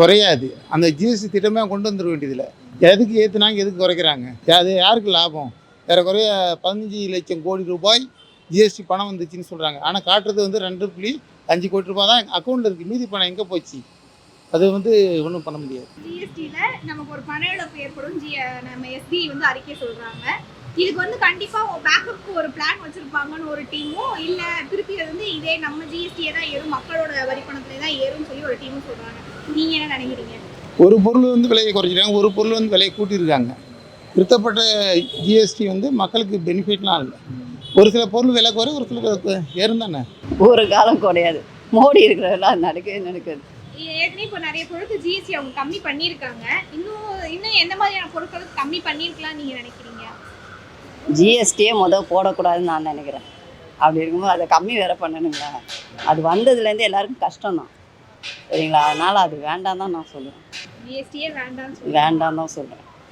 குறையாது. அந்த ஜிஎஸ்டி திட்டமே கொண்டு வந்துட வேண்டியதில்லை. எதுக்கு ஏற்றுனாங்க எதுக்கு குறைக்கிறாங்க? அது யாருக்கு லாபம்? ஏறக்குறைய பதினஞ்சு லட்சம் கோடி ரூபாய் ஜிஎஸ்டி பணம் வந்துச்சுன்னு சொல்கிறாங்க ஆனால் காட்டுறது வந்து ரெண்டு புள்ளி அஞ்சு கோடி ரூபாய் தான் அக்கௌண்ட்டில் இருக்குது மீதி பணம் எங்கே போச்சு? அது வந்து ஒன்றும் பண்ண முடியாது. ஜிஎஸ்டியில் நமக்கு ஒரு பண இழப்பு ஏற்படும். ஜி நம்ம எஸ்பி வந்து அறிக்கை சொல்கிறாங்க இதுக்கு வந்து கண்டிப்பாக பேக்கப்க்கு ஒரு பிளான் வச்சுருப்பாங்கன்னு ஒரு டீமும் இல்லை திருப்பி வந்து இதே நம்ம ஜிஎஸ்டியை தான் ஏறும் மக்களோட வரி பணத்திலே ஒரு டீமும் சொல்றாங்க. நீங்க என்ன நினைக்கிறீங்க? ஒரு பொருள் வந்து விலையை குறைச்சிருக்காங்க ஒரு பொருள் வந்து விலையை கூட்டியிருக்காங்க. நிறுத்தப்பட்ட ஜிஎஸ்டி வந்து மக்களுக்கு பெனிஃபிட்லாம் இல்லை. ஒரு சில பொருள் விலை குறை ஒரு சில ஏறும் தானே? ஒரு காலம் கிடையாது மோடி இருக்கிறதெல்லாம் நடக்கவே நடக்குது. ஏற்கனவே இப்போ நிறைய பொருளுக்கு ஜிஎஸ்டி அவங்க கம்மி பண்ணியிருக்காங்க. இன்னும் இன்னும் எந்த மாதிரியான பொருட்களுக்கு கம்மி பண்ணியிருக்கலாம் நீங்க நினைக்கிறீங்க? ஜிஎஸ்டியே முத போடக்கூடாதுன்னு நான் நினைக்கிறேன். அப்படி இருக்கும்போது அதை கம்மி வேற பண்ணணுங்களா? அது வந்ததுலேருந்து எல்லாருக்கும் கஷ்டம்தான். சரிங்களா? அதனால் அது வேண்டாம் தான் நான் சொல்லுவேன் வேண்டாம் தான் சொல்கிறேன்